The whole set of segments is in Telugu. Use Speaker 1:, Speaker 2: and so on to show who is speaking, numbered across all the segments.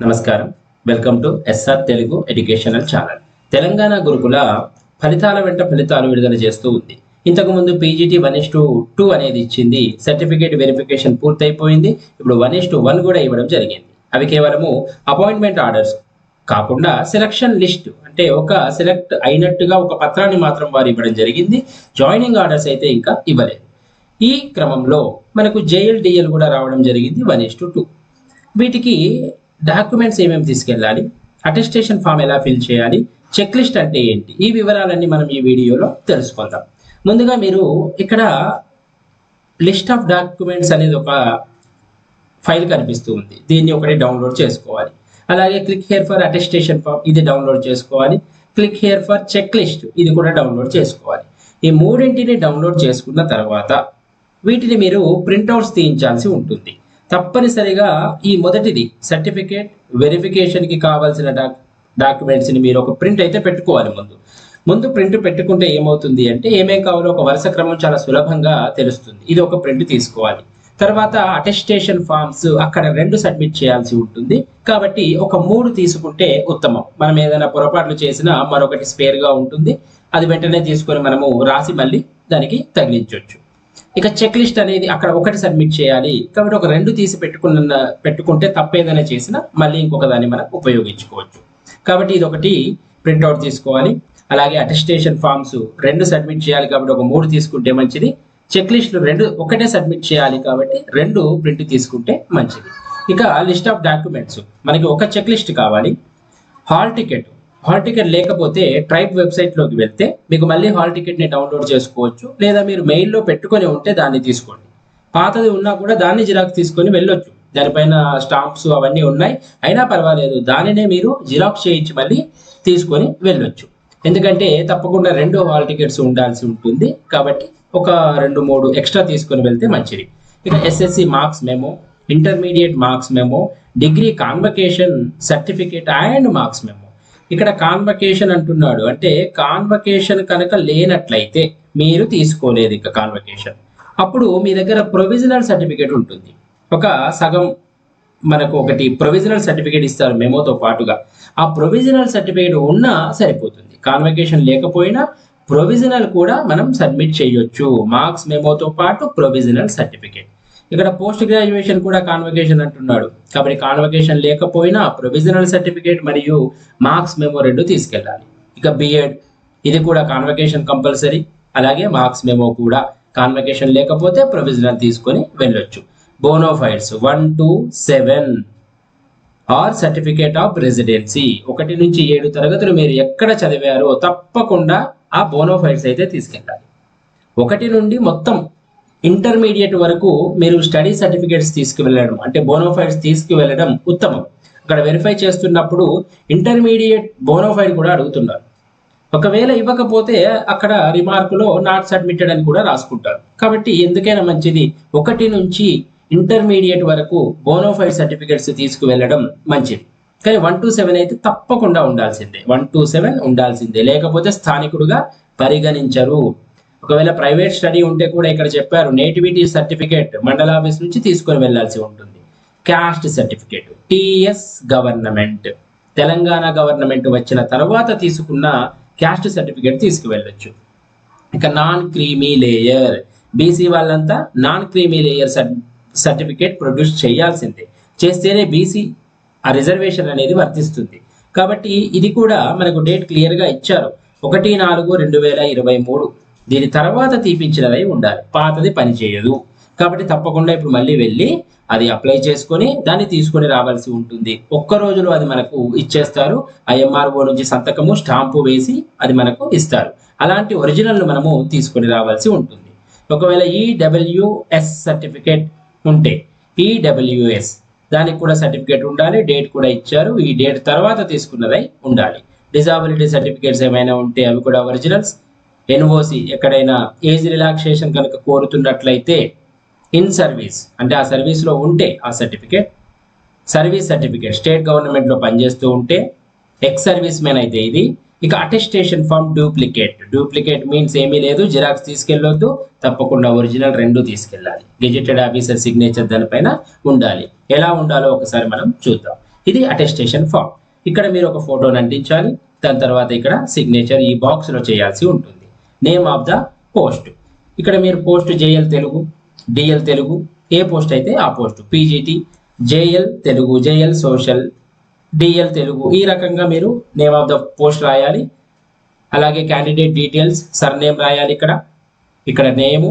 Speaker 1: నమస్కారం. Welcome to SR Telugu educational channel. Telangana గురుకుల ఫలితాల వెంట ఫలితాలు విడుదల చేస్తూ ఉంది. ఇంతకుముందు PGT one is to two అనేది ఇచ్చింది. సర్టిఫికేట్ వెరిఫికేషన్ పూర్తయిపోయింది. ఇప్పుడు వన్ ఇస్ టు వన్ కూడా ఇవ్వడం జరిగింది. అవి కేవలము అపాయింట్మెంట్ ఆర్డర్స్ కాకుండా సెలక్షన్ లిస్ట్ అంటే ఒక సెలెక్ట్ అయినట్టుగా ఒక పత్రాన్ని మాత్రం వారు ఇవ్వడం జరిగింది. జాయినింగ్ ఆర్డర్స్ అయితే ఇంకా ఇవ్వలేదు. ఈ క్రమంలో మనకు జేఎల్డిఎల్ కూడా రావడం జరిగింది. One is to two. వీటికి డాక్యుమెంట్స్ ఏమేమి తీసుకెళ్ళాలి? అటెస్టేషన్ ఫామ్ ఎలా ఫిల్ చేయాలి? చెక్ లిస్ట్ అంటే ఏంటి? ఈ వివరాలన్నీ మనం ఈ వీడియోలో తెలుసుకుందాం. ముందుగా మీరు ఇక్కడ లిస్ట్ ఆఫ్ డాక్యుమెంట్స్ అనేది ఒక ఫైల్ కనిపిస్తూ ఉంది. దీన్ని ఒకటి డౌన్లోడ్ చేసుకోవాలి. అలాగే click here for attestation form ఇది డౌన్లోడ్ చేసుకోవాలి. Click here for check list ఇది కూడా డౌన్లోడ్ చేసుకోవాలి. ఈ మూడింటిని డౌన్లోడ్ చేసుకున్న తర్వాత వీటిని మీరు ప్రింట్అవుట్స్ తీయించాల్సి ఉంటుంది. తప్పనిసరిగా ఈ మొదటిది సర్టిఫికేట్ వెరిఫికేషన్కి కావాల్సిన డాక్ డాక్యుమెంట్స్ని మీరు ఒక ప్రింట్ అయితే పెట్టుకోవాలి ముందు. ముందు ప్రింట్ పెట్టుకుంటే ఏమవుతుంది అంటే ఏమేం కావాలో ఒక వరుస క్రమం చాలా సులభంగా తెలుస్తుంది. ఇది ఒక ప్రింట్ తీసుకోవాలి. తర్వాత అటెస్టేషన్ ఫామ్స్ అక్కడ రెండు సబ్మిట్ చేయాల్సి ఉంటుంది. కాబట్టి ఒక మూడు తీసుకుంటే ఉత్తమం. మనం ఏదైనా పొరపాట్లు చేసినా మరొకటి స్పేర్గా ఉంటుంది. అది వెంటనే తీసుకొని మనము రాసి మళ్ళీ దానికి తగిలించవచ్చు ఇక చెక్ లిస్ట్ అనేది అక్కడ ఒకటి సబ్మిట్ చేయాలి. కాబట్టి ఒక రెండు తీసి పెట్టుకున్న పెట్టుకుంటే తప్పేదైనా చేసినా మళ్ళీ ఇంకొక దాన్ని మనం ఉపయోగించుకోవచ్చు. కాబట్టి ఇది ఒకటి ప్రింట్అవుట్ తీసుకోవాలి. అలాగే అటెస్టేషన్ ఫామ్స్ రెండు సబ్మిట్ చేయాలి కాబట్టి ఒక మూడు తీసుకుంటే మంచిది. చెక్ లిస్టులు రెండు ఒకటే సబ్మిట్ చేయాలి కాబట్టి రెండు ప్రింట్ తీసుకుంటే మంచిది. ఇక లిస్ట్ ఆఫ్ డాక్యుమెంట్స్ మనకి ఒక చెక్ లిస్ట్ కావాలి. హాల్ టికెట్ హాల్ టికెట్ లేకపోతే ట్రైబ్ వెబ్సైట్లోకి వెళ్తే మీకు మళ్ళీ హాల్ టికెట్ని డౌన్లోడ్ చేసుకోవచ్చు లేదా మీరు మెయిల్లో పెట్టుకొని ఉంటే దాన్ని తీసుకోండి. పాతది ఉన్నా కూడా దాన్ని జిరాక్స్ తీసుకొని వెళ్ళొచ్చు. దానిపైన స్టాంప్స్ అవన్నీ ఉన్నాయి. అయినా పర్వాలేదు దానినే మీరు జిరాక్స్ చేయించి మళ్ళీ తీసుకొని వెళ్ళొచ్చు. ఎందుకంటే తప్పకుండా రెండు హాల్ టికెట్స్ ఉండాల్సి ఉంటుంది. కాబట్టి ఒక రెండు మూడు ఎక్స్ట్రా తీసుకొని వెళ్తే మంచిది. ఇక SSC marks memo intermediate marks memo degree convocation certificate and marks memo. ఇక్కడ కాన్వకేషన్ అంటున్నాడు. అంటే కాన్వకేషన్ కనుక లేనట్లయితే మీరు తీసుకోలేదు ఇక కాన్వకేషన్ అప్పుడు మీ దగ్గర ప్రొవిజనల్ సర్టిఫికేట్ ఉంటుంది. ఒక సగం మనకు ఒకటి ప్రొవిజనల్ సర్టిఫికేట్ ఇస్తారు మెమోతో పాటుగా. ఆ ప్రొవిజనల్ సర్టిఫికేట్ ఉన్నా సరిపోతుంది. కాన్వకేషన్ లేకపోయినా ప్రొవిజనల్ కూడా మనం సబ్మిట్ చేయొచ్చు. మార్క్స్ మెమోతో పాటు ప్రొవిజనల్ సర్టిఫికేట్ ఇక్కడ పోస్ట్ గ్రాడ్యుయేషన్ కూడా కాన్వకేషన్ అంటున్నాడు. కాబట్టి కాన్వకేషన్ లేకపోయినా ప్రొవిజనల్ సర్టిఫికేట్ మరియు మార్క్స్ మెమో రెండు తీసుకెళ్ళాలి. ఇక బిఎడ్ ఇది కూడా కాన్వకేషన్ కంపల్సరీ. అలాగే మార్క్స్ మెమో కూడా కాన్వకేషన్ లేకపోతే ప్రొవిజనల్ తీసుకొని వెళ్ళొచ్చు. Bonafides one to seven or certificate of residency ఒకటి నుంచి ఏడు తరగతులు మీరు ఎక్కడ చదివారో తప్పకుండా ఆ బోనోఫైడ్స్ అయితే తీసుకెళ్ళాలి. ఒకటి నుండి మొత్తం ఇంటర్మీడియట్ వరకు మీరు స్టడీ సర్టిఫికేట్స్ తీసుకువెళ్ళడం అంటే బోనోఫైడ్స్ తీసుకువెళ్ళడం ఉత్తమం. అక్కడ వెరిఫై చేస్తున్నప్పుడు ఇంటర్మీడియట్ బోనోఫైడ్ కూడా అడుగుతున్నారు. ఒకవేళ ఇవ్వకపోతే అక్కడ రిమార్కులో నాట్ సబ్మిటెడ్ అని కూడా రాసుకుంటారు. కాబట్టి ఎందుకైనా మంచిది ఒకటి నుంచి ఇంటర్మీడియట్ వరకు బోనోఫైడ్ సర్టిఫికేట్స్ తీసుకువెళ్ళడం మంచిది. కానీ వన్ టు సెవెన్ అయితే తప్పకుండా ఉండాల్సిందే. వన్ టు సెవెన్ ఉండాల్సిందే. లేకపోతే స్థానికుడుగా పరిగణించరు. ఒకవేళ ప్రైవేట్ స్టడీ ఉంటే కూడా ఇక్కడ చెప్పారు నేటివిటీ సర్టిఫికేట్ మండల ఆఫీస్ నుంచి తీసుకొని వెళ్ళాల్సి ఉంటుంది. Caste certificate TS government. Telangana government వచ్చిన తర్వాత తీసుకున్న క్యాస్ట్ సర్టిఫికేట్ తీసుకువెళ్ళొచ్చు. ఇక నాన్ క్రీమీ లేయర్ బీసీ వాళ్ళంతా non creamy layer certificate produce చేయాల్సిందే. చేస్తేనే బీసీ ఆ రిజర్వేషన్ అనేది వర్తిస్తుంది. కాబట్టి ఇది కూడా మనకు డేట్ క్లియర్గా ఇచ్చారు. ఒకటి నాలుగు రెండు వేల ఇరవై మూడు. దీని తర్వాత తీపించినవై ఉండాలి. పాతది పనిచేయదు కాబట్టి తప్పకుండా ఇప్పుడు మళ్ళీ వెళ్ళి అది అప్లై చేసుకొని దాన్ని తీసుకొని రావాల్సి ఉంటుంది. ఒక్క రోజులో అది మనకు ఇచ్చేస్తారు. ఆ ఎంఆర్ఓ నుంచి సంతకము స్టాంపు వేసి అది మనకు ఇస్తారు. అలాంటి ఒరిజినల్ మనము తీసుకొని రావాల్సి ఉంటుంది. ఒకవేళ ఈడబ్ల్యూఎస్ సర్టిఫికేట్ ఉంటే ఈడబ్ల్యూఎస్ దానికి కూడా సర్టిఫికేట్ ఉండాలి డేట్ కూడా ఇచ్చారు. ఈ డేట్ తర్వాత తీసుకున్నదై ఉండాలి. డిజాబిలిటీ సర్టిఫికేట్స్ ఏమైనా ఉంటే అవి కూడా ఒరిజినల్స్. ఎన్ఓసి ఎక్కడైనా ఏజ్ రిలాక్సేషన్ కనుక కోరుతున్నట్లయితే ఇన్ సర్వీస్ అంటే ఆ సర్వీస్లో ఉంటే ఆ సర్టిఫికేట్ సర్వీస్ సర్టిఫికేట్ స్టేట్ గవర్నమెంట్లో పనిచేస్తూ ఉంటే ఎక్స్ సర్వీస్ మెన్ అయితే ఇది. ఇక attestation form duplicate. Duplicate means ఏమీ లేదు జిరాక్స్ తీసుకెళ్ళొద్దు తప్పకుండా ఒరిజినల్ రెండు తీసుకెళ్ళాలి. గెజిటెడ్ ఆఫీసర్ సిగ్నేచర్ దానిపైన ఉండాలి. ఎలా ఉండాలో ఒకసారి మనం చూద్దాం. ఇది అటెస్టేషన్ ఫామ్. ఇక్కడ మీరు ఒక ఫోటోని అంటించాలి దాని తర్వాత ఇక్కడ సిగ్నేచర్ ఈ బాక్స్లో చేయాల్సి ఉంటుంది. Name of the post. ఇక్కడ మీరు post JL Telugu DL Telugu ఏ పోస్ట్ అయితే ఆ post. PGT JL Telugu JL social DL Telugu. ఈ రకంగా మీరు నేమ్ ఆఫ్ ద పోస్ట్ రాయాలి. అలాగే క్యాండిడేట్ డీటెయిల్స్ సర్నేమ్ రాయాలి ఇక్కడ. ఇక్కడ నేము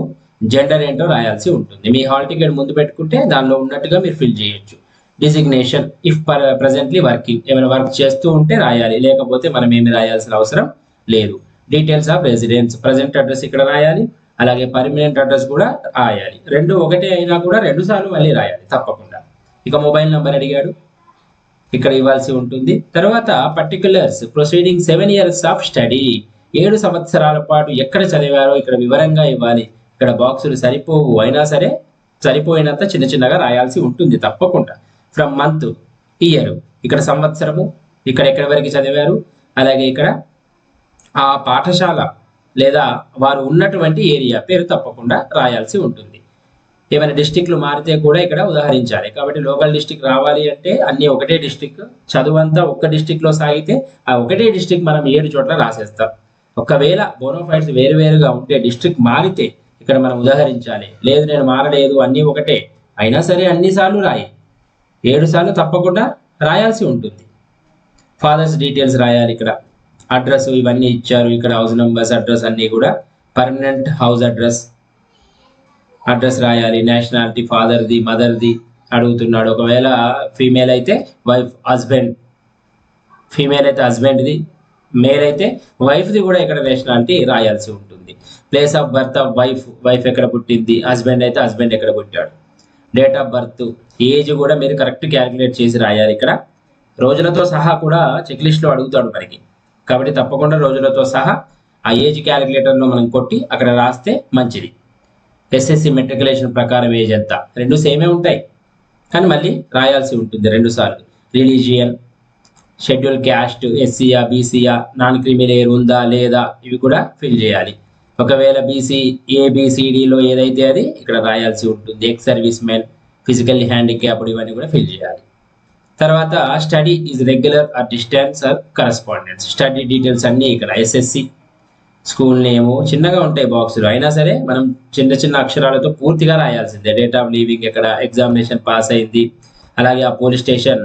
Speaker 1: జెండర్ ఏంటో రాయాల్సి ఉంటుంది. మీ హాల్ టికెట్ ముందు పెట్టుకుంటే దానిలో ఉన్నట్టుగా మీరు ఫిల్ చేయొచ్చు. డిజిగ్నేషన్ ఇఫ్ ప్రజెంట్లీ వర్కింగ్ ఏమైనా వర్క్ చేస్తూ ఉంటే రాయాలి. లేకపోతే మనం ఏమి రాయాల్సిన అవసరం లేదు. Details of residence present address ఇక్కడ రాయాలి అలాగే పర్మనెంట్ అడ్రస్ కూడా రాయాలి. రెండు ఒకటే అయినా కూడా రెండు సార్లు మళ్ళీ రాయాలి తప్పకుండా. ఇక మొబైల్ నెంబర్ అడిగాడు. ఇక్కడ ఇవ్వాల్సి ఉంటుంది. తర్వాత particulars proceeding seven years of study ఏడు సంవత్సరాల పాటు ఎక్కడ చదివారో ఇక్కడ వివరంగా ఇవ్వాలి. ఇక్కడ బాక్సులు సరిపోవు అయినా సరే సరిపోయినంత చిన్న చిన్నగా రాయాల్సి ఉంటుంది తప్పకుండా. ఫ్రమ్ మంత్ ఇయర్ ఇక్కడ సంవత్సరము ఇక్కడ ఎక్కడి వరకు చదివారు అలాగే ఇక్కడ ఆ పాఠశాల లేదా వారు ఉన్నటువంటి ఏరియా పేరు తప్పకుండా రాయాల్సి ఉంటుంది. ఏమైనా డిస్టిక్లు మారితే కూడా ఇక్కడ ఉదాహరించాలి. కాబట్టి లోకల్ డిస్టిక్ రావాలి అంటే అన్ని ఒకటే డిస్టిక్ చదువంతా ఒక్క డిస్టిక్లో సాగితే ఆ ఒకటే డిస్టిక్ మనం ఏడు చోట్ల రాసేస్తాం. ఒకవేళ బోనోఫైడ్స్ వేరు వేరుగా ఉంటే డిస్ట్రిక్ట్ మారితే ఇక్కడ మనం ఉదాహరించాలి. లేదు నేను మారలేదు అన్నీ ఒకటే. అయినా సరే అన్ని సార్లు రాయి. ఏడు సార్లు తప్పకుండా రాయాల్సి ఉంటుంది. ఫాదర్స్ డీటెయిల్స్ రాయాలి ఇక్కడ. అడ్రస్ ఇవన్నీ ఇచ్చారు. ఇక్కడ హౌస్ నెంబర్స్ అడ్రస్ అన్నీ కూడా పర్మనెంట్ హౌస్ అడ్రస్ అడ్రస్ రాయాలి. నేషనాలిటీ ఫాదర్ది మదర్ది అడుగుతున్నాడు. ఒకవేళ ఫీమేల్ అయితే వైఫ్ హస్బెండ్ ఫీమేల్ అయితే హస్బెండ్ది మేల్ అయితే వైఫ్ది కూడా ఇక్కడ నేషనాలిటీ రాయాల్సి ఉంటుంది. Place of birth of wife wife ఎక్కడ పుట్టింది హస్బెండ్ అయితే హస్బెండ్ ఎక్కడ పుట్టాడు. డేట్ ఆఫ్ బర్త్ ఏజ్ కూడా మీరు కరెక్ట్ క్యాలిక్యులేట్ చేసి రాయాలి ఇక్కడ. రోజులతో సహా కూడా చెక్ లిస్ట్లో అడుగుతాడు మనకి. కాబట్టి తప్పకుండా రోజులతో సహా ఆ ఏజ్ క్యాలిక్యులేటర్లో మనం కొట్టి అక్కడ రాస్తే మంచిది. ఎస్ఎస్సి మెట్రికులేషన్ ప్రకారం ఏజ్ ఎంత? రెండు సేమే ఉంటాయి. కానీ మళ్ళీ రాయాల్సి ఉంటుంది రెండు సార్లు. రిలీజియన్ షెడ్యూల్ క్యాస్ట్ ఎస్సీయా బీసీయా నాన్ క్రిమిలేయర్ ఉందా లేదా? ఇవి కూడా ఫిల్ చేయాలి. ఒకవేళ బీసీ ఏబిసిడిలో ఏదైతే అది ఇక్కడ రాయాల్సి ఉంటుంది. Ex service men physical handicapped ఇవన్నీ కూడా ఫిల్ చేయాలి. తర్వాత study is regular or distance or correspondence study details అన్నీ ఇక్కడ ఎస్ఎస్సి స్కూల్ నేము చిన్నగా ఉంటాయి బాక్సులు అయినా సరే మనం చిన్న చిన్న అక్షరాలతో పూర్తిగా రాయాల్సిందే. డేట్ ఆఫ్ లీవింగ్ ఎక్కడ ఎగ్జామినేషన్ పాస్ అయింది. అలాగే ఆ పోలీస్ స్టేషన్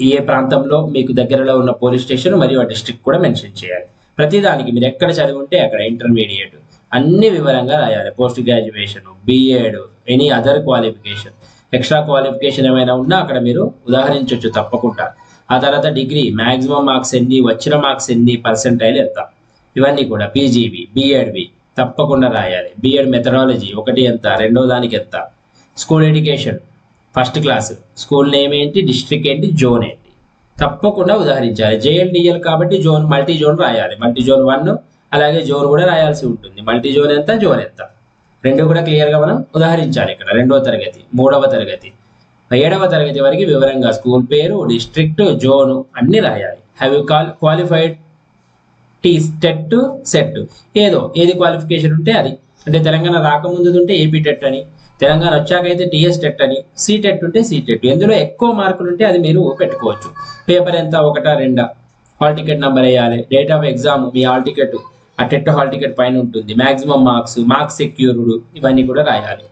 Speaker 1: ఏ ప్రాంతంలో మీకు దగ్గరలో ఉన్న పోలీస్ స్టేషన్ మరియు ఆ డిస్ట్రిక్ట్ కూడా మెన్షన్ చేయాలి. ప్రతిదానికి మీరు ఎక్కడ చదివి ఉంటే అక్కడ ఇంటర్మీడియట్ అన్ని వివరంగా రాయాలి. Post graduation BEd any other qualification extra qualification ఏమైనా ఉన్నా అక్కడ మీరు ఉదాహరించవచ్చు తప్పకుండా. ఆ తర్వాత డిగ్రీ మాక్సిమం మార్క్స్ ఎన్ని వచ్చిన మార్క్స్ ఎన్ని పర్సెంటైల్ ఎంత? ఇవన్నీ కూడా పీజీవి బిఎడ్వి తప్పకుండా రాయాలి. బిఎడ్ మెథడాలజీ ఒకటి ఎంత రెండో దానికి ఎంత? School education first class. School name ఏంటి డిస్ట్రిక్ట్ ఏంటి జోన్ ఏంటి? తప్పకుండా ఉదాహరించాలి. జేఎల్డిఎల్ కాబట్టి జోన్ మల్టీ జోన్ రాయాలి. మల్టీ జోన్ వన్ అలాగే జోన్ కూడా రాయాల్సి ఉంటుంది. మల్టీ జోన్ ఎంత జోన్ ఎంత? రెండు కూడా క్లియర్గా మనం ఉదాహరించాలి ఇక్కడ. రెండవ తరగతి మూడవ తరగతి. ఏడవ తరగతి వరకు వివరంగా స్కూల్ పేరు డిస్ట్రిక్ట్ జోను అన్ని రాయాలి. Have you call qualified T TET SET ఏదో ఏది క్వాలిఫికేషన్ ఉంటే అది. అంటే తెలంగాణ రాకముందు ఉంటే ఏపీ టెట్ అని తెలంగాణ వచ్చాక అయితే టీఎస్ టెట్ అని సీ టెట్ ఉంటే సీ టెట్ ఎందులో ఎక్కువ మార్కులు ఉంటే అది మీరు పెట్టుకోవచ్చు. పేపర్ ఎంత? ఒకటా? రెండా? హాల్ టికెట్ నెంబర్ వేయాలి. డేట్ ఆఫ్ ఎగ్జామ్ మీ హాల్ టికెట్ ఆ టెట్ హాల్ టికెట్ పైన ఉంటుంది. మాక్సిమం మార్క్స్ మార్క్స్ సెక్యూర్డ్ ఇవన్నీ కూడా రాయాలి.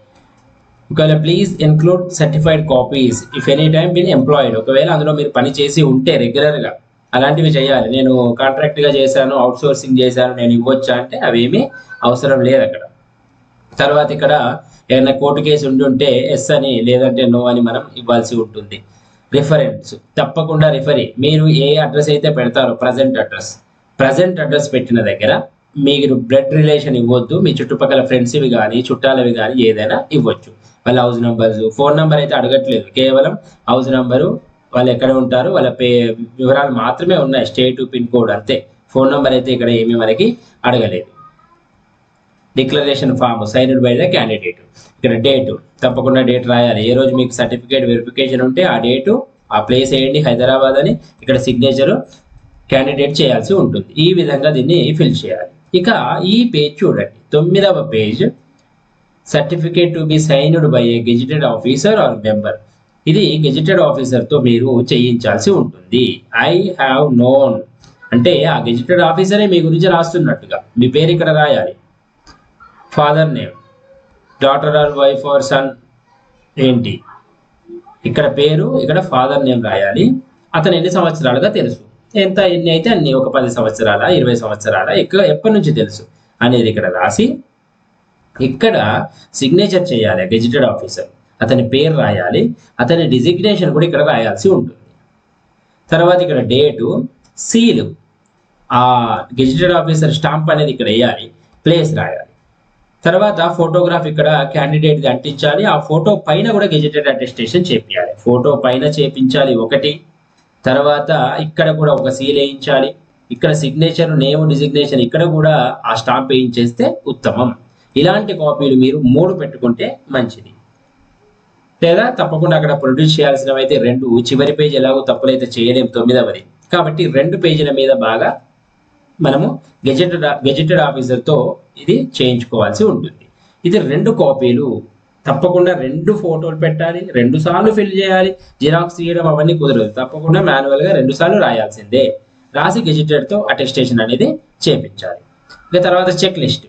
Speaker 1: ఒకవేళ please include certified copies if any time been employed ఒకవేళ అందులో మీరు పని చేసి ఉంటే రెగ్యులర్గా అలాంటివి చేయాలి. నేను కాంట్రాక్ట్గా చేశాను అవుట్ సోర్సింగ్ చేశాను నేను ఇవ్వచ్చా అంటే అవేమీ అవసరం లేదు అక్కడ. తర్వాత ఇక్కడ ఏదైనా కోర్టు కేసు ఉండి ఉంటే ఎస్ అని లేదంటే నో అని మనం ఇవ్వాల్సి ఉంటుంది. రిఫరెన్స్ తప్పకుండా రిఫరీ మీరు ఏ అడ్రస్ అయితే పెడతారో ప్రజెంట్ అడ్రస్ ప్రజెంట్ అడ్రస్ పెట్టిన దగ్గర మీరు బ్లడ్ రిలేషన్ ఇవ్వద్దు మీ చుట్టుపక్కల ఫ్రెండ్స్వి కానీ చుట్టాలవి కానీ ఏదైనా ఇవ్వచ్చు. వాళ్ళ హౌస్ నంబర్స్ ఫోన్ నెంబర్ అయితే అడగట్లేదు. కేవలం హౌస్ నంబరు వాళ్ళు ఎక్కడ ఉంటారు వాళ్ళ పే వివరాలు మాత్రమే ఉన్నాయి. స్టేట్ పిన్ కోడ్ అంతే. ఫోన్ నెంబర్ అయితే ఇక్కడ ఏమీ మనకి అడగలేదు. Declaration form signed by the candidate ఇక్కడ డేట్ తప్పకుండా డేట్ రాయాలి. ఏ రోజు మీకు సర్టిఫికేట్ వెరిఫికేషన్ ఉంటే ఆ డేటు ఆ ప్లేస్ వేయండి హైదరాబాద్ అని. ఇక్కడ సిగ్నేచర్ క్యాండిడేట్ చేయాల్సి ఉంటుంది. ఈ విధంగా దీన్ని ఫిల్ చేయాలి. ఇక ఈ పేజ్ చూడండి. తొమ్మిదవ page. Certificate to be signed by a gazetted officer or member ఇది గెజిటెడ్ ఆఫీసర్తో మీరు చేయించాల్సి ఉంటుంది. ఐ హ్యావ్ నోన్ అంటే ఆ గెజిటెడ్ ఆఫీసరే మీ గురించి రాస్తున్నట్టుగా. మీ పేరు ఇక్కడ రాయాలి. Father name daughter or wife or son ఏంటి? ఇక్కడ పేరు ఇక్కడ ఫాదర్ నేమ్ రాయాలి. అతను ఎన్ని సంవత్సరాలుగా తెలుసు? ఎంత ఎన్ని అయితే అన్ని? ఒక పది సంవత్సరాల ఇరవై సంవత్సరాల ఎక్కువ ఎప్పటి నుంచి తెలుసు? అనేది ఇక్కడ రాసి ఇక్కడ సిగ్నేచర్ చేయాలి గెజిటెడ్ ఆఫీసర్ అతని పేరు రాయాలి అతని డిజిగ్నేషన్ కూడా ఇక్కడ రాయాల్సి ఉంటుంది. తర్వాత ఇక్కడ డేటు సీలు ఆ గెజిటెడ్ ఆఫీసర్ స్టాంప్ అనేది ఇక్కడ వేయాలి ప్లేస్ రాయాలి. తర్వాత ఫోటోగ్రాఫ్ ఇక్కడ క్యాండిడేట్ది అంటించాలి ఆ ఫోటో పైన కూడా గెజిటెడ్ అటెస్టేషన్ చేపించాలి ఫోటో పైన చేపించాలి ఒకటి తర్వాత ఇక్కడ కూడా ఒక సీల్ వేయించాలి. ఇక్కడ సిగ్నేచర్ నేమ్ డిజిగ్నేషన్ ఇక్కడ కూడా ఆ స్టాంప్ వేయించేస్తే ఉత్తమం. ఇలాంటి కాపీలు మీరు మూడు పెట్టుకుంటే మంచిది. లేదా తప్పకుండా అక్కడ ప్రొడ్యూస్ చేయాల్సినవి అయితే రెండు చివరి పేజీ ఎలాగో తప్పులైతే చేయలేము తొమ్మిదవది. కాబట్టి రెండు పేజీల మీద బాగా మనము గెజెటెడ్ గెజెటెడ్ ఆఫీసర్తో ఇది చేయించుకోవాల్సి ఉంటుంది. ఇది రెండు కాపీలు. తప్పకుండా రెండు ఫోటోలు పెట్టాలి రెండు సార్లు ఫిల్ చేయాలి. జిరాక్స్ తీయడం అవన్నీ కుదరదు. తప్పకుండా మాన్యువల్గా రెండు సార్లు రాయాల్సిందే. రాసి గెజిటెడ్తో అటెస్టేషన్ అనేది చేపించాలి. ఇక తర్వాత చెక్ లిస్ట్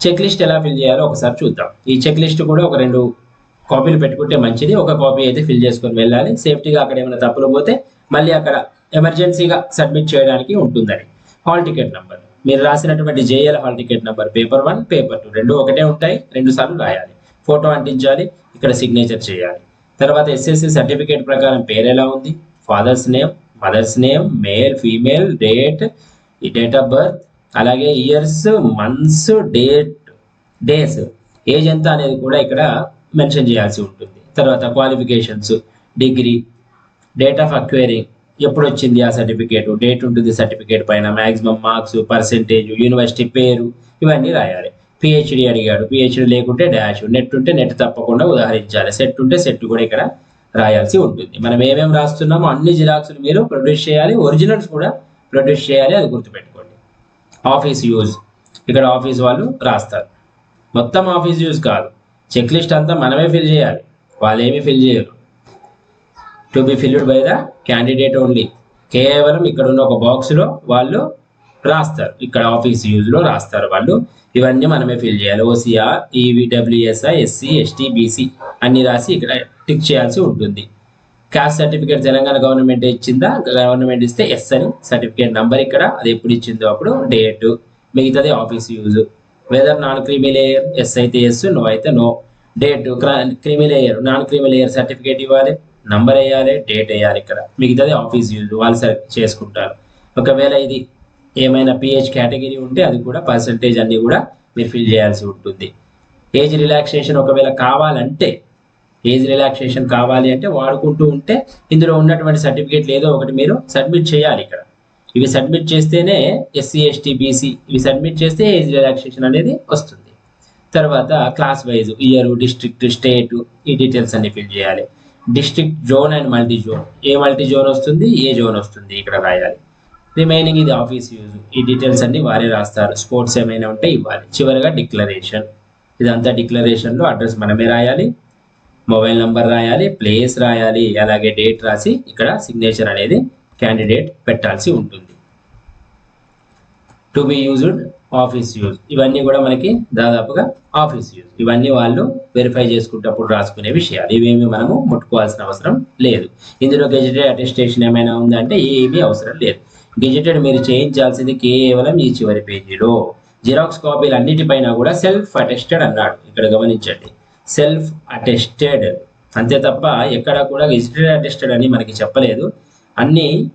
Speaker 1: చెక్ లిస్ట్ ఎలా ఫిల్ చేయాలో ఒకసారి చూద్దాం. ఈ చెక్ లిస్ట్ కూడా ఒక రెండు కాపీలు పెట్టుకుంటే మంచిది. ఒక కాపీ అయితే ఫిల్ చేసుకొని వెళ్ళాలి. సేఫ్టీగా అక్కడ ఏమైనా తప్పులు పోతే మళ్ళీ అక్కడ ఎమర్జెన్సీగా సబ్మిట్ చేయడానికి ఉంటుందని. హాల్ టికెట్ నంబర్ మీరు రాసినటువంటి JL hall ticket number paper one paper two రెండు ఒకటే ఉంటాయి. రెండు సార్లు రాయాలి. ఫోటో అంటించాలి ఇక్కడ సిగ్నేచర్ చేయాలి. తర్వాత ఎస్ఎస్సి సర్టిఫికేట్ ప్రకారం పేరు ఎలా ఉంది? Father's name mother's name male female date ఈ డేట్ ఆఫ్ బర్త్ అలాగే years months date days age ఎంత అనేది కూడా ఇక్కడ మెన్షన్ చేయాల్సి ఉంటుంది. తర్వాత qualifications degree date of acquiring ఎప్పుడు వచ్చింది ఆ సర్టిఫికేట్ డేట్ ఉంటుంది సర్టిఫికేట్ పైన మ్యాక్సిమం మార్క్స్ పర్సెంటేజ్ యూనివర్సిటీ పేరు ఇవన్నీ రాయాలి. పిహెచ్డి అడిగాడు. పిహెచ్డి లేకుంటే డాష్ నెట్ ఉంటే నెట్ తప్పకుండా ఉదాహరించాలి. సెట్ ఉంటే సెట్ కూడా ఇక్కడ రాయాల్సి ఉంటుంది. మనం ఏమేమి రాస్తున్నామో అన్ని జిరాక్స్లు మీరు ప్రొడ్యూస్ చేయాలి. ఒరిజినల్స్ కూడా ప్రొడ్యూస్ చేయాలి. అది గుర్తుపెట్టుకోండి. ఆఫీస్ యూజ్ ఇక్కడ ఆఫీస్ వాళ్ళు రాస్తారు. మొత్తం ఆఫీస్ యూజ్ కాదు. చెక్ లిస్ట్ అంతా మనమే ఫిల్ చేయాలి. వాళ్ళు ఏమీ ఫిల్ చేయరు. To be filled by the candidate only కేవలం ఇక్కడ ఉన్న ఒక బాక్స్లో వాళ్ళు రాస్తారు. ఇక్కడ ఆఫీస్ యూజ్లో రాస్తారు వాళ్ళు. ఇవన్నీ మనమే ఫిల్ చేయాలి. OCR EWSI SC ST BC అన్ని రాసి ఇక్కడ టిక్ చేయాల్సి ఉంటుంది. క్యాస్ట్ సర్టిఫికేట్ తెలంగాణ గవర్నమెంట్ ఇచ్చిందా? గవర్నమెంట్ ఇస్తే ఎస్ అని సర్టిఫికేట్ నంబర్ ఇక్కడ అది ఎప్పుడు ఇచ్చిందో అప్పుడు డేట్ మిగతాది office use whether non creamy layer yes అయితే ఎస్ నో అయితే no date creamy layer non creamy layer certificate ఇవ్వాలి. నంబర్ వేయాలి డేట్ వేయాలి ఇక్కడ. మిగతాది ఆఫీస్ యూజ్ వాళ్ళు సెలెక్ట్ చేసుకుంటారు. ఒకవేళ ఇది ఏమైనా పిహెచ్ కేటగిరీ ఉంటే అది కూడా పర్సంటేజ్ అన్ని కూడా మీరు ఫిల్ చేయాల్సి ఉంటుంది. ఏజ్ రిలాక్సేషన్ ఒకవేళ కావాలంటే ఏజ్ రిలాక్సేషన్ కావాలి అంటే వాడుకుంటూ ఉంటే ఇందులో ఉన్నటువంటి సర్టిఫికేట్లు ఏదో ఒకటి మీరు సబ్మిట్ చేయాలి ఇక్కడ. ఇవి సబ్మిట్ చేస్తేనే ఎస్సీ ఎస్టీ బీసీ ఇవి సబ్మిట్ చేస్తే ఏజ్ రిలాక్సేషన్ అనేది వస్తుంది. తర్వాత class wise year district state ఈ డీటెయిల్స్ అన్ని ఫిల్ చేయాలి. District zone and multi zone A multi zone వస్తుంది? ఏ జోన్ వస్తుంది? ఇక్కడ రాయాలి. రిమైనింగ్ ఇది ఆఫీస్ యూజ్ ఈ డీటెయిల్స్ అన్ని వారే రాస్తారు. స్పోర్ట్స్ ఏమైనా ఉంటే ఇవ్వాలి. చివరిగా డిక్లరేషన్ ఇదంతా డిక్లరేషన్లో అడ్రస్ మనమే రాయాలి. మొబైల్ నంబర్ రాయాలి. ప్లేస్ రాయాలి. అలాగే డేట్ రాసి ఇక్కడ సిగ్నేచర్ అనేది క్యాండిడేట్ పెట్టాల్సి ఉంటుంది. To be used office use ఇవన్నీ కూడా మనకి దాదాపుగా ఆఫీస్ యూజ్ ఇవన్నీ వాళ్ళు వెరిఫై చేసుకుంటప్పుడు రాసుకునే విషయాలు. ఇవేమి మనము ముట్టుకోవాల్సిన అవసరం లేదు. ఇందులో గెజిటెడ్ అటెస్టేషన్ ఏమైనా ఉందంటే ఏమీ అవసరం లేదు. గెజెటెడ్ మీరు చేయించాల్సింది కేవలం ఈ చివరి పేజీలో. జిరాక్స్ కాపీలు అన్నిటిపైన కూడా సెల్ఫ్ అటెస్టెడ్ అన్నాడు. ఇక్కడ గమనించండి. సెల్ఫ్ అటెస్టెడ్ అంతే తప్ప ఎక్కడ కూడా గెజిటెడ్ అటెస్టెడ్ అని మనకి చెప్పలేదు. అన్ని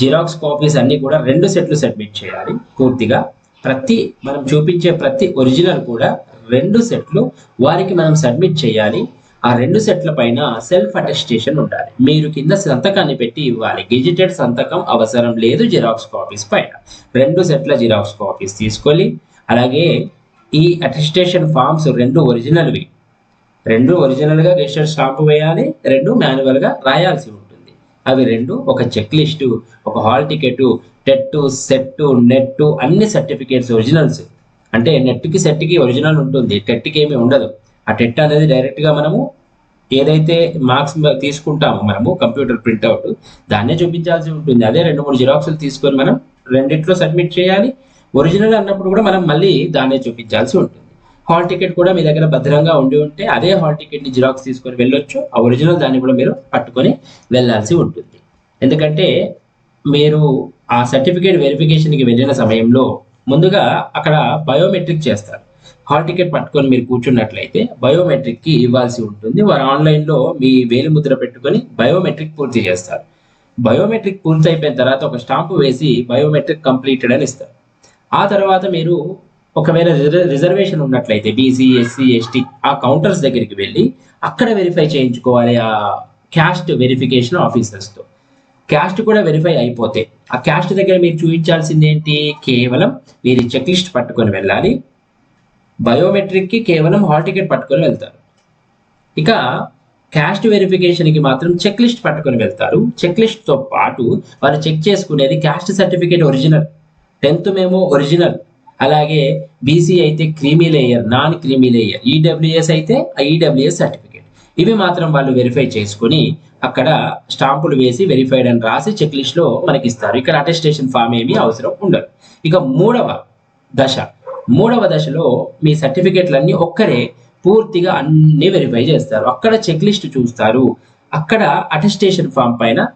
Speaker 1: జిరాక్స్ కాపీస్ అన్ని కూడా రెండు సెట్లు సబ్మిట్ చేయాలి పూర్తిగా. ప్రతి మనం చూపించే ప్రతి ఒరిజినల్ కూడా రెండు సెట్లు వారికి మనం సబ్మిట్ చేయాలి. ఆ రెండు సెట్ల పైన సెల్ఫ్ అటెస్టేషన్ ఉండాలి. మీరు కింద సంతకాన్ని పెట్టి ఇవ్వాలి. గెజిటెడ్ సంతకం అవసరం లేదు జిరాక్స్ కాపీస్ పైన. రెండు సెట్ల జిరాక్స్ కాపీస్ తీసుకొని అలాగే ఈ అటెస్టేషన్ ఫామ్స్ రెండు ఒరిజినల్వి రెండు ఒరిజినల్గా గెజిటెడ్ స్టాంప్ వేయాలి రెండు మాన్యువల్గా రాయాల్సి ఉంటుంది. అవి రెండు ఒక చెక్ లిస్టు ఒక hall ticket TET SET NET అన్ని సర్టిఫికేట్స్ ఒరిజినల్స్ అంటే నెట్కి సెట్కి ఒరిజినల్ ఉంటుంది. టెట్కి ఏమీ ఉండదు. ఆ టెట్ అనేది డైరెక్ట్గా మనము ఏదైతే మార్క్స్ తీసుకుంటామో మనము కంప్యూటర్ ప్రింట్అవుట్ దాన్నే చూపించాల్సి ఉంటుంది. అదే రెండు మూడు జిరాక్స్లు తీసుకొని మనం రెండిట్లో సబ్మిట్ చేయాలి. ఒరిజినల్ అన్నప్పుడు కూడా మనం మళ్ళీ దాన్నే చూపించాల్సి ఉంటుంది. హాల్ టికెట్ కూడా మీ దగ్గర భద్రంగా ఉండి ఉంటే అదే హాల్ టికెట్ని జిరాక్స్ తీసుకొని వెళ్ళొచ్చు. ఆ ఒరిజినల్ దాన్ని కూడా మీరు పట్టుకొని వెళ్ళాల్సి ఉంటుంది. ఎందుకంటే మీరు ఆ సర్టిఫికేట్ వెరిఫికేషన్కి వెళ్ళిన సమయంలో ముందుగా అక్కడ బయోమెట్రిక్ చేస్తారు. హాల్ టికెట్ పట్టుకొని మీరు కూర్చున్నట్లయితే బయోమెట్రిక్కి ఇవ్వాల్సి ఉంటుంది. వారు ఆన్లైన్లో మీ వేలి ముద్ర పెట్టుకొని బయోమెట్రిక్ పూర్తి చేస్తారు. బయోమెట్రిక్ పూర్తి అయిపోయిన తర్వాత ఒక స్టాంపు వేసి బయోమెట్రిక్ కంప్లీటెడ్ అని ఇస్తారు. ఆ తర్వాత మీరు ఒకవేళ రిజర్వేషన్ ఉన్నట్లయితే బీసీ ఎస్సీ ఎస్టీ ఆ కౌంటర్స్ దగ్గరికి వెళ్ళి అక్కడ వెరిఫై చేయించుకోవాలి ఆ క్యాస్ట్ వెరిఫికేషన్ ఆఫీసర్స్తో క్యాస్ట్ కూడా వెరిఫై అయిపోతే ఆ క్యాస్ట్ దగ్గర మీరు చూపించాల్సింది ఏంటి? కేవలం మీరు చెక్ లిస్ట్ పట్టుకొని వెళ్ళాలి. బయోమెట్రిక్కి కేవలం హాల్ టికెట్ పట్టుకొని వెళ్తారు. ఇక క్యాస్ట్ వెరిఫికేషన్కి మాత్రం చెక్ లిస్ట్ పట్టుకొని వెళ్తారు. చెక్ లిస్ట్తో పాటు వారు చెక్ చేసుకునేది caste certificate original tenth memo original అలాగే బీసీ అయితే creamy layer non creamy layer EWS అయితే ఈడబ్ల్యూఎస్ సర్టిఫికేట్. ఇవి మాత్రం వాళ్ళు వెరిఫై చేసుకొని అక్కడ స్టాంపులు వేసి వెరిఫైడ్ అని రాసి చెక్ లిస్ట్లో మనకి ఇస్తారు. ఇక్కడ అటెస్టేషన్ ఫామ్ ఏమీ అవసరం ఉండదు. ఇక మూడవ దశ మూడవ దశలో మీ సర్టిఫికేట్లన్నీ ఒక్కరే పూర్తిగా అన్ని వెరిఫై చేస్తారు. అక్కడ చెక్ లిస్ట్ చూస్తారు. అక్కడ అటెస్టేషన్ ఫామ్ పైన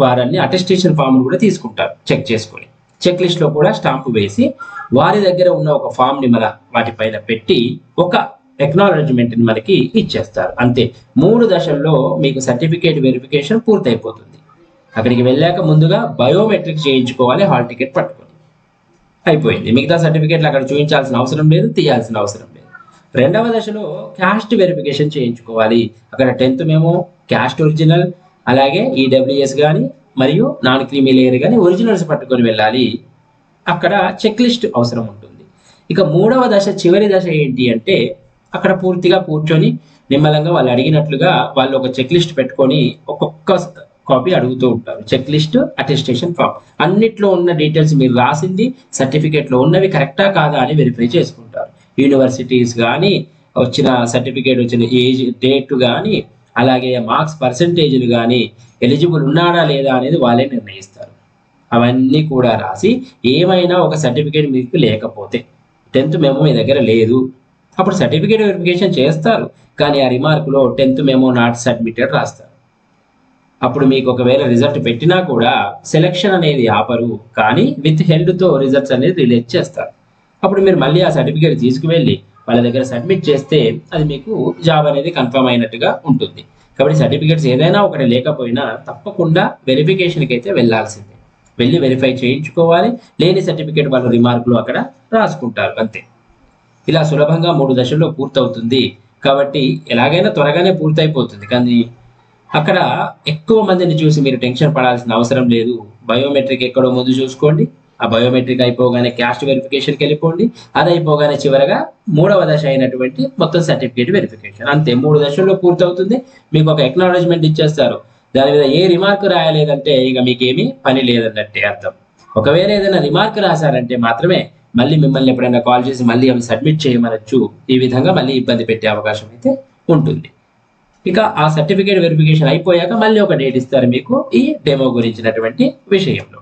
Speaker 1: వారన్ని అటెస్టేషన్ ఫామ్ కూడా తీసుకుంటారు చెక్ చేసుకొని. చెక్ లిస్ట్లో కూడా స్టాంపు వేసి వారి దగ్గర ఉన్న ఒక ఫామ్ని మన వాటిపైన పెట్టి ఒక ఎక్నాలజ్మెంట్ని మనకి ఇచ్చేస్తారు. అంతే. మూడు దశల్లో మీకు సర్టిఫికేట్ వెరిఫికేషన్ పూర్తయిపోతుంది. అక్కడికి వెళ్ళాక ముందుగా బయోమెట్రిక్ చేయించుకోవాలి హాల్ టికెట్ పట్టుకొని. అయిపోయింది. మిగతా సర్టిఫికేట్లు అక్కడ చూపించాల్సిన అవసరం లేదు తీయాల్సిన అవసరం లేదు. రెండవ దశలో క్యాస్ట్ వెరిఫికేషన్ చేయించుకోవాలి. అక్కడ టెన్త్ మేము క్యాస్ట్ ఒరిజినల్ అలాగే ఈడబ్ల్యూఎస్ కానీ మరియు నాన్ క్రీమీ లేయర్ కానీ ఒరిజినల్స్ పట్టుకొని వెళ్ళాలి. అక్కడ చెక్ లిస్ట్ అవసరం ఉంటుంది. ఇక మూడవ దశ చివరి దశ ఏంటి అంటే అక్కడ పూర్తిగా కూర్చొని నిమ్మలంగా వాళ్ళు అడిగినట్లుగా వాళ్ళు ఒక చెక్ లిస్ట్ పెట్టుకొని ఒక్కొక్క కాపీ అడుగుతూ ఉంటారు. చెక్ లిస్ట్ అటెస్టేషన్ ఫామ్ అన్నిట్లో ఉన్న డీటెయిల్స్ మీరు రాసింది సర్టిఫికేట్లో ఉన్నవి కరెక్టా కాదా అని వెరిఫై చేసుకుంటారు. యూనివర్సిటీస్ కానీ వచ్చిన సర్టిఫికేట్ వచ్చిన ఏజ్ డేట్ కానీ అలాగే మార్క్స్ పర్సంటేజ్లు కానీ ఎలిజిబుల్ ఉన్నాడా లేదా అనేది వాళ్ళే నిర్ణయిస్తారు. అవన్నీ కూడా రాసి ఏమైనా ఒక సర్టిఫికేట్ మీకు లేకపోతే టెన్త్ మేము మీ దగ్గర లేదు. అప్పుడు సర్టిఫికేట్ వెరిఫికేషన్ చేస్తారు. కానీ ఆ రిమార్క్లో టెన్త్ మేము నాట్ సబ్మిటెడ్ రాస్తారు. అప్పుడు మీకు ఒకవేళ రిజల్ట్ పెట్టినా కూడా సెలెక్షన్ అనేది ఆపరు. కానీ విత్ హెల్డ్తో రిజల్ట్స్ అనేది రిలీజ్ చేస్తారు. అప్పుడు మీరు మళ్ళీ ఆ సర్టిఫికేట్ తీసుకువెళ్ళి వాళ్ళ దగ్గర సబ్మిట్ చేస్తే అది మీకు జాబ్ అనేది కన్ఫర్మ్ అయినట్టుగా ఉంటుంది. కాబట్టి సర్టిఫికేట్స్ ఏదైనా ఒకటి లేకపోయినా తప్పకుండా వెరిఫికేషన్కి అయితే వెళ్ళాల్సిందే. వెళ్ళి వెరిఫై చేయించుకోవాలి. లేని సర్టిఫికేట్ వాళ్ళ రిమార్కులు అక్కడ రాసుకుంటారు. అంతే. ఇలా సులభంగా మూడు దశల్లో పూర్తవుతుంది. కాబట్టి ఎలాగైనా త్వరగానే పూర్తయిపోతుంది. కానీ అక్కడ ఎక్కువ మందిని చూసి మీరు టెన్షన్ పడాల్సిన అవసరం లేదు. బయోమెట్రిక్ ఎక్కడో ముందు చూసుకోండి. ఆ బయోమెట్రిక్ అయిపోగానే క్యాస్ట్ వెరిఫికేషన్కి వెళ్ళిపోండి. అది అయిపోగానే చివరగా మూడవ దశ అయినటువంటి మొత్తం సర్టిఫికేట్ వెరిఫికేషన్. అంతే మూడు దశల్లో పూర్తవుతుంది. మీకు ఒక ఎక్నాలజ్మెంట్ ఇచ్చేస్తారు. దాని మీద ఏ రిమార్క్ రాయలేదంటే ఇక మీకేమీ పని లేదన్నట్టే అర్థం. ఒకవేళ ఏదైనా రిమార్క్ రాశారంటే మాత్రమే మళ్ళీ మిమ్మల్ని ఎప్పుడైనా కాల్ చేసి మళ్ళీ అవి సబ్మిట్ చేయమనొచ్చు. ఈ విధంగా మళ్ళీ ఇబ్బంది పెట్టే అవకాశం అయితే ఉంటుంది. ఇక ఆ సర్టిఫికేట్ వెరిఫికేషన్ అయిపోయాక మళ్ళీ ఒక డేట్ ఇస్తారు మీకు ఈ డెమో గురించినటువంటి విషయంలో.